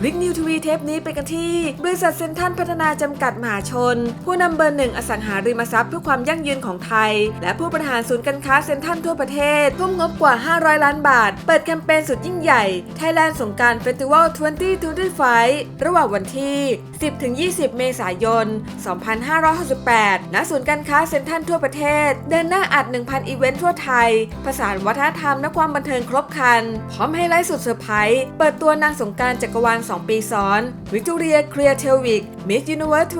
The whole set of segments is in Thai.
คลิกนิวทวีเทปนี้ไปกันที่ บริษัทเซ็นทรัลพัฒนาจำกัดมหาชน ผู้นำเบอร์หนึ่งอสังหาริมทรัพย์เพื่อความยั่งยืนของไทย และผู้บริหารศูนย์การค้าเซ็นทรัลทั่วประเทศทุ่มงบกว่า 500 ล้านบาท เปิดแคมเปญสุดยิ่งใหญ่ Thailand สงการเฟสติวัล 2025 ระหว่างวันที่ 10-20 เมษายน 2568 ณ ศูนย์การค้าเซ็นทรัลทั่วประเทศ เดินหน้าอัด 1,000 อีเวนต์ทั่วไทยประสานวัฒนธรรมและความบันเทิงครบครัน พร้อมไฮไลท์สุดเซอร์ไพรส์ เปิดตัวนางสงการจักรวาล2 ปีซ้อนวิกตอเรียเคลียร์เทลวิก Miss Universe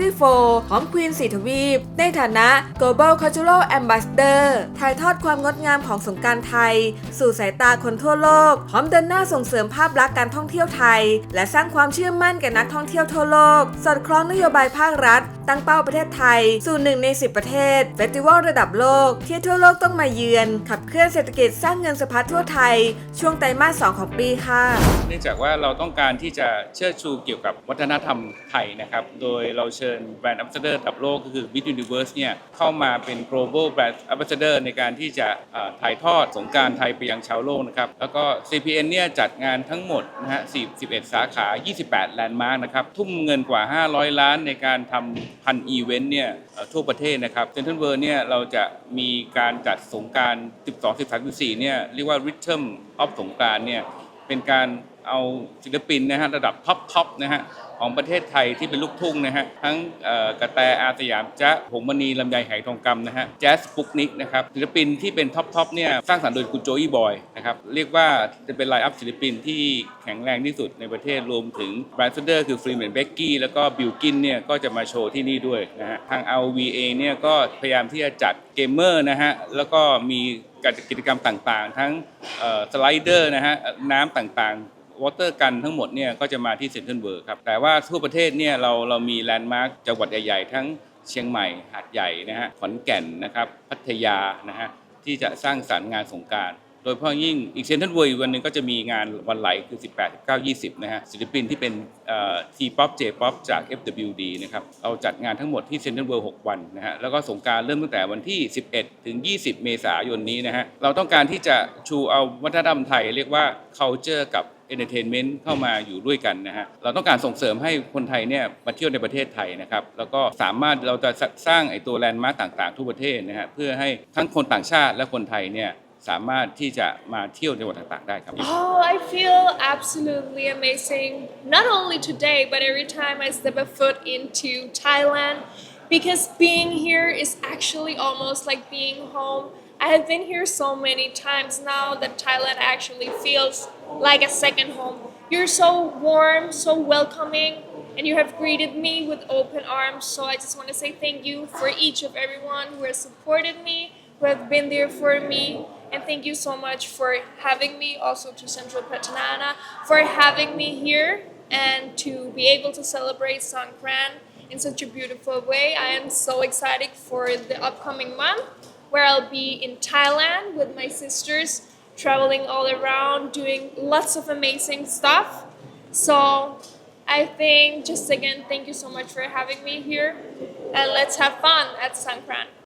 2024 พร้อมควีนสีทวีป ในฐานะ Global Cultural Ambassador ถ่ายทอดความงดงามของสงการไทย สู่สายตาคนทั่วโลก พร้อมเดินหน้าส่งเสริมภาพลักษณ์การท่องเที่ยวไทย และสร้างความเชื่อมั่นแก่นักท่องเที่ยวทั่วโลก สอดคล้องนโยบายภาครัฐ ตั้งเป้าประเทศไทย สู่หนึ่งใน 10 ประเทศเฟสติวัลระดับโลก ที่ทั่วโลกต้องมาเยือน ขับเคลื่อนเศรษฐกิจสร้างเงินสะพัดทั่วไทย ช่วงไตรมาส 2 ของปีค่ะ เนื่องจากว่าเราต้องการการที่จะเชิดชูเกี่ยวกับวัฒนธรรมไทยนะครับ โดยเราเชิญแบรนด์อ b a s s a d o r ระดับโลกก็คือ Bit Universe เนี่ยเข้ามาเป็น global brand ambassador ในการที่จะถ่ายทอดสงการไทยไปยังชาวโลกนะครับ แล้วก็ CPN เนี่ยจัดงานทั้งหมดนะฮะ41 สาขา 28 แลนด์มาร์กนะครับ ทุ่มเงินกว่า 500 ล้านในการทำพันอีเวนต์เนี่ยทั่วประเทศนะครับเซนทรัลเวิร์เนี่ยเราจะมีการจัดสงกราร 12 13 14เนี่ยเรียกว่า Rhythm of สงกานต์เนี่ยเป็นการ เอาศิลปินนะฮะระดับท็อปทอปนะฮะของประเทศไทยที่เป็นลูกทุ่งนะฮะทั้งกระแตอาสยามจ๊ะหงมณีลำไยไหทองคำนะฮะแจ๊สปุกนิกนะครับศิลปินที่เป็นท็อปทอปเนี่ยสร้างสรรค์โดยคุณโจอี้บอยนะครับเรียกว่าจะเป็นไลน์อัพศิลปินที่แข็งแรงที่สุดในประเทศรวมถึงแบรนด์เดอร์คือฟรีแมนเบกกี้แล้วก็บิลกินเนี่ยก็จะมาโชว์ที่นี่ด้วยนะฮะทาง LVA เนี่ยก็พยายามที่จะจัดเกมเมอร์นะฮะแล้วก็มีกิจกรรมต่างๆ ทั้งสไลเดอร์นะฮะน้ำต่างๆ วอเตอร์กันทั้งหมดเนี่ยก็จะมาที่เซ็นทรัลเวิร์ครับ แต่ว่าทั่วประเทศเนี่ยเราเรามีแลนด์มาร์คจังหวัดใหญ่ๆ ทั้งเชียงใหม่ หาดใหญ่นะฮะ ขอนแก่นนะครับ พัทยานะฮะ ที่จะสร้างสรรค์งานสงการ โดยเฉพาะยิ่งอีกเซ็นทรัลเวิร์วันหนึ่งก็จะมีงานวันไหลคือ 18 19 20 นะฮะศิลปินที่เป็นทีป๊อปเจป๊อปจาก FWD นะครับเราจัดงานทั้งหมดที่เซ็นทรัลเวิร์6วันนะฮะแล้วก็สงการเริ่มตั้งแต่วันที่ 11 ถึง 20 เมษายนนี้นะฮะเราต้องการที่จะชูเอาวัฒนธรรมไทยเรียกว่า culture กับ entertainment เข้ามาอยู่ด้วยกันนะฮะ เราต้องการส่งเสริมให้คนไทยเนี่ยมาเที่ยวในประเทศไทยนะครับ แล้วก็สามารถเราจะสร้างไอ้ตัวแลนด์มาร์กต่างๆ ทั่วประเทศนะฮะ เพื่อให้ทั้งคนต่างชาติและคนไทยเนี่ย สามารถที่จะมาเที่ยวในจังหวัดต่างๆ ได้ครับ Oh, I feel absolutely amazing. Not only today, but every time I step a foot into Thailand, because being here is actually almost like being home. I have been here so many times now that Thailand actually feels like a second home. You're so warm, so welcoming, and you have greeted me with open arms. So I just want to say thank you for each of everyone who has supported me, who have been there for me, and thank you so much for having me, also to Central Patanana, for having me here and to be able to celebrate Songkran in such a beautiful way. I am so excited for the upcoming month where I'll be in Thailand with my sisters, traveling all around, doing lots of amazing stuff. So I think just again, thank you so much for having me here and let's have fun at Songkran.